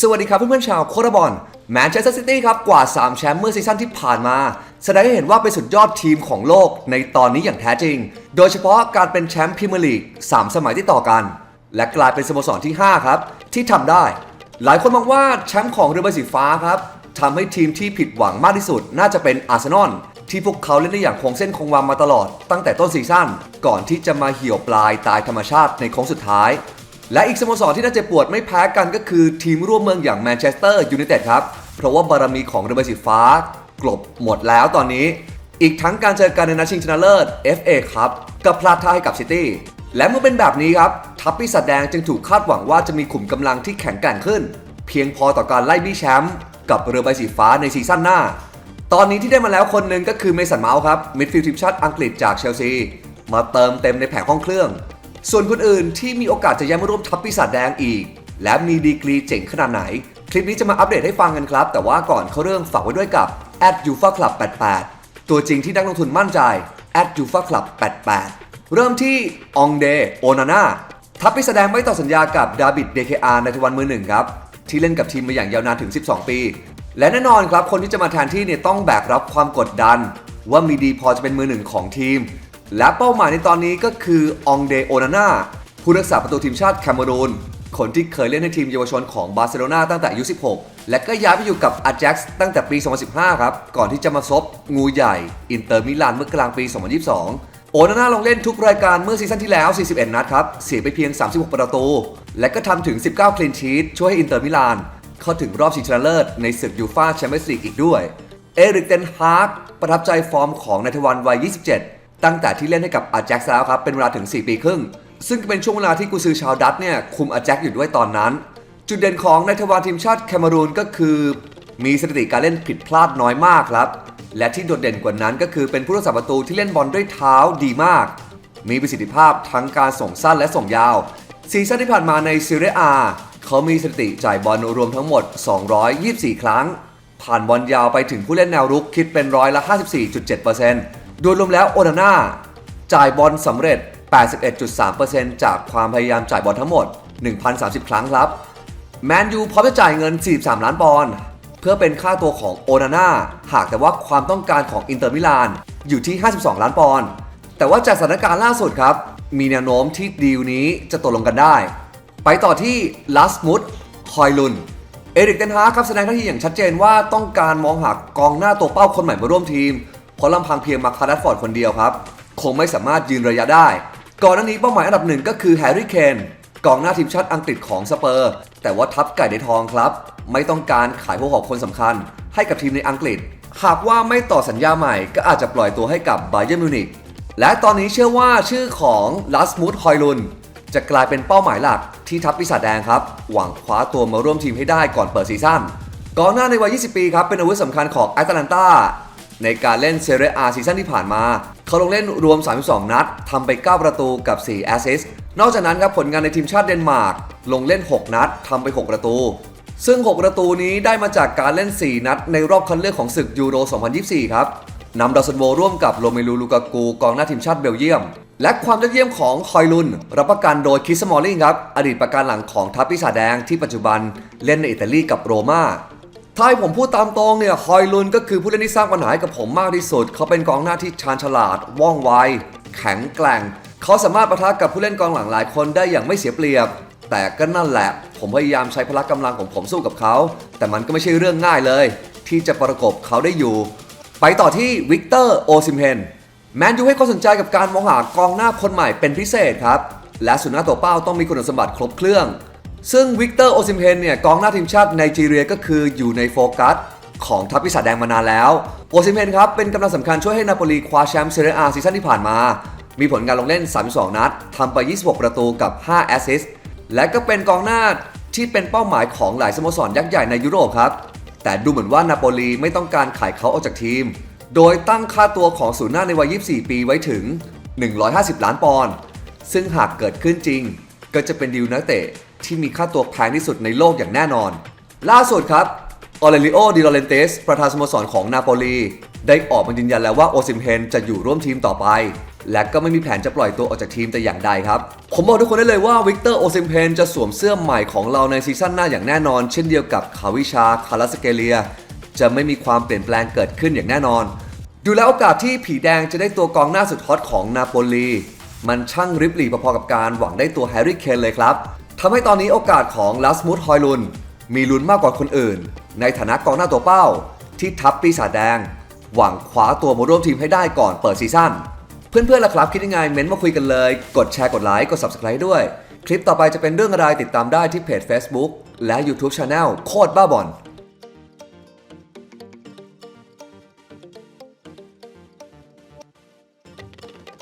สวัสดีครับเพื่อนๆชาวโครบอลแมนเชสเตอร์ซิตี้ครับกว่า 3 แชมป์เมื่อซีซั่นที่ผ่านมา แสดงให้เห็นว่าเป็นสุดยอดทีมของโลกในตอนนี้อย่างแท้จริง โดยเฉพาะการเป็นแชมป์พรีเมียร์ลีก 3 สมัยที่ต่อกัน และกลายเป็นสโมสรที่ 5 ครับ ที่ทำได้ หลายคนมองว่าแชมป์ของเรือใบสีฟ้าครับทำให้ทีมที่ผิดหวังมากที่สุด น่าจะเป็นอาร์เซนอลที่พวกเขาเล่นได้อย่างคงเส้นคงวามาตลอดตั้งแต่ต้นซีซั่นก่อนที่จะมาเหี่ยวปลายตายธรรมชาติในโค้งสุดท้าย และอีกสโมสรที่น่าเจ็บปวดไม่แพ้กันก็คือทีมร่วมเมืองอย่างแมนเชสเตอร์ยูไนเต็ดครับ เพราะว่าบารมีของเรือใบสีฟ้ากลบหมดแล้วตอนนี้ อีกทั้งการเจอกันในนัดชิงชนะเลิศ FA ครับก็พลาดท่าให้กับซิตี้และเมื่อเป็นแบบนี้ครับ ทัพปีศาจแดงจึงถูกคาดหวังว่าจะมีขุมกำลังที่แข็งแกร่งขึ้น เพียงพอต่อการไล่บี้แชมป์กับเรือใบสีฟ้าในซีซั่นหน้า ตอนนี้ที่ได้มาแล้วคนหนึ่งก็คือเมสันเมาส์ครับมิดฟิลด์ทีมชาติอังกฤษจากเชลซีมาเติมเต็มในแผงห้องเครื่อง ส่วนคนอื่นที่มีโอกาสจะย้ายมาร่วมทัพปีศาจแดงอีก และมีดีกรีเจ๋งขนาดไหน คลิปนี้จะมาอัปเดตให้ฟังกันครับ แต่ว่าก่อนเข้าเรื่องฝากไว้ด้วยกับ u f a Club 88 ตัวจริงที่นักลงทุนมั่นใจ u f a Club 88 เริ่มที่องเดโอนาน่าทัพปีศาจแดงไม่ต่อสัญญากับดาบิดเดคอาร์ในทวันมือหนึ่งครับที่เล่นกับทีมมาอย่างยาวนานถึง 12 ปี และแน่นอนครับคนที่จะมาแทนที่เนี่ยต้องแบกรับความกดดัน ว่ามีดีพอจะเป็นมือหนึ่งของทีม และเป้าหมายในตอนนี้ก็คือองเดโอนาน่าผู้รักษาประตูทีมชาติแคนารูนคนที่เคยเล่นในทีมเยาวชนของบาร์เซโลนาตั้งแต่อายุ 16 และก็ย้ายไปอยู่กับอา j จ็กซ์ตั้งแต่ปี 2015 ครับ ก่อนที่จะมาซบงูใหญ่ อินเตอร์มิลานเมื่อกลางปี 2022 โอนาน่าลงเล่นทุกรายการเมื่อซีซั่นที่แล้ว 41 นัดครับ เสียไปเพียง 36 ประตู และก็ทำถึง 19 คลีนชีตช่วยให้อินเตอร์มิลาน เข้าถึงรอบชิงชนะเลิศในศึกยูฟ่าแชมเปี้ยนส์ลีกอีกด้วย เอริกเทนฮาร์กประทับใจฟอร์มของนายทวันวัย 27 ตั้งแต่ที่เล่นให้กับอาแจ็กซ์แล้วครับเป็นเวลาถึง 4 ปีครึ่ง ซึ่งเป็นช่วงเวลาที่กุซือชาวดัตเนี่ยคุมอาแจ็กซ์อยู่ด้วยตอนนั้น จุดเด่นของนายทวารทีมชาติแคนารูนก็คือ มีสถิติการเล่นผิดพลาดน้อยมากครับ และที่โดดเด่นกว่านั้นก็คือเป็นผู้รักษาประตูที่เล่นบอลด้วยเท้าดีมาก มีประสิทธิภาพทั้งการส่งสั้นและส่งยาวซีซั่นที่ผ่านมาในซีเรียอาเขามีสถิติจ่ายบอลรวมทั้งหมด 224 ครั้ง ผ่านบอลยาวไปถึงผู้เล่นแนวรุกคิดเป็นร้อยละ 54.7% โดยรวมแล้วโอนาน่าจ่ายบอลสำเร็จ 81.3%จากความพยายามจ่ายบอลทั้งหมด 1,030 ครั้งครับ แมนยูพร้อมจะจ่ายเงิน 43 ล้านปอนด์เพื่อเป็นค่าตัวของโอนาน่าหากแต่ว่าความต้องการของอินเตอร์มิลานอยู่ที่ 52 ล้านปอนด์แต่ว่าจากสถานการณ์ล่าสุดครับ มีแนวโน้มที่ดีลนี้จะตกลงกันได้ ไปต่อที่ลัสมุดคอยลุนเอริกเทนฮาครับแสดงท่าทีอย่างชัดเจนว่าต้องการมองหากองหน้าตัวเป้าคนใหม่มาร่วมทีม ราะลำพังเพียงมาคาร์ดฟอร์ดคนเดียวครับ คงไม่สามารถยืนระยะได้ ก่อนหน้านี้เป้าหมายอันดับหนึ่งก็คือแฮร์รี่เคนกองหน้าทีมชาติอังกฤษของสเปอร์ แต่ว่าทัพไก่ในทองครับ ไม่ต้องการขายพวกหอกคนสำคัญ ให้กับทีมในอังกฤษ หากว่าไม่ต่อสัญญาใหม่ก็อาจจะปล่อยตัวให้กับไบเยอร์มิวนิกและตอนนี้เชื่อว่าชื่อของลัสมูดฮอยลุนจะกลายเป็นเป้าหมายหลักที่ทัพปีศาจแดงครับ หวังคว้าตัวมาร่วมทีมให้ได้ก่อนเปิดซีซั่นกองหน้าในวัย 20 ปีครับ เป็นอาวุธสำคัญของแอตแลนตา ในการเล่นเซเรียอาซีซั่นที่ผ่านมา เขาลงเล่นรวม 32 นัดทำไป 9 ประตูกับ 4 แอสซิสต์นอกจากนั้นครับผลงานในทีมชาติเดนมาร์กลงเล่น 6 นัดทำไป 6 ประตู ซึ่ง 6 ประตูนี้ได้มาจากการเล่น 4 นัด ในรอบคัดเลือกของศึกยูโร 2024 ครับนำดาวซันโวร่วมกับโรเมลูลูกากูกองหน้าทีมชาติเบลเยียม และความยอดเยี่ยมของคอยลุน รับประกันโดยคิสมอลลิงครับอดีตประการหลังของทัพปีศาจแดงที่ปัจจุบันเล่นในอิตาลีกับโรม่า ถ้าให้ผมพูดตามตรงเนี่ยคอยลุนก็คือผู้เล่นที่สร้างปัญหาให้กับผมมากที่สุด เขาเป็นกองหน้าที่ชาญฉลาด ว่องไว แข็งแกร่ง เขาสามารถประทะกับผู้เล่นกองหลังหลายคนได้อย่างไม่เสียเปรียบ แต่ก็นั่นแหละ ผมพยายามใช้พละกำลังของผมสู้กับเขา แต่มันก็ไม่ใช่เรื่องง่ายเลย ที่จะประกบเขาได้อยู่ ไปต่อที่วิกเตอร์โอซิมเฮนแมนยูให้ความสนใจกับการมองหากองหน้าคนใหม่เป็นพิเศษครับ และสุน้าตัวเป้าต้องมีคุณสมบัติครบเครื่อง ซึ่งวิกเตอร์โอซิมเฮนเนี่ยกองหน้าทีมชาติไนจีเรียก็คืออยู่ในโฟกัสของทัพปีศาจแดงมานานแล้ว โอซิมเฮนครับเป็นกำลังสำคัญช่วยให้นาโปลีคว้าแชมป์เซเรียอาซีซั่นที่ผ่านมา มีผลการลงเล่น 32 นัดทำไป 26 ประตูกับ 5 แอสซิสต์และก็เป็นกองหน้าที่เป็นเป้าหมายของหลายสโมสรยักษ์ใหญ่ในยุโรปครับ แต่ดูเหมือนว่านาโปลีไม่ต้องการขายเขาออกจากทีม โดยตั้งค่าตัวของศูนย์หน้าในวัย 24 ปีไว้ถึง 150 ล้านปอนด์ซึ่งหากเกิดขึ้นจริง ก็จะเป็นดีลนักเตะที่มีค่าตัวแพงที่สุดในโลกอย่างแน่นอน ล่าสุดครับออเรลิโอดิลอเรนเตสประธานสโมสรของนาโปลี ได้ออกมายืนยันแล้วว่าโอซิมเฮนจะอยู่ร่วมทีมต่อไป และก็ไม่มีแผนจะปล่อยตัวออกจากทีมแต่อย่างใดครับ ผมบอกทุกคนได้เลยว่าวิกเตอร์โอซิมเพนจะสวมเสื้อใหม่ของเราในซีซั่นหน้าอย่างแน่นอน เช่นเดียวกับคาวิชาคาราสเกเลีย จะไม่มีความเปลี่ยนแปลงเกิดขึ้นอย่างแน่นอน ดูแล้วโอกาสที่ผีแดงจะได้ตัวกองหน้าสุดฮอตของนาโปลี มันช่างริบหรี่พอๆกับการหวังได้ตัวแฮร์รี่เคนเลยครับทำให้ตอนนี้โอกาสของลัสมุดฮอยลุน มีลุ้นมากกว่าคนอื่น ในฐานะกองหน้าตัวเป้า ที่ทัพปีศาจแดง หวังคว้าตัวมาร่วมทีมให้ได้ก่อนเปิดซีซั่นเพื่อนๆล่ะครับคิดยังไงเม้นต์มาคุยกันเลย กดแชร์กดไลค์กด Subscribe ด้วย คลิปต่อไปจะเป็นเรื่องอะไรติดตามได้ที่เพจ Facebook และ YouTube Channel โคตรบ้าบอล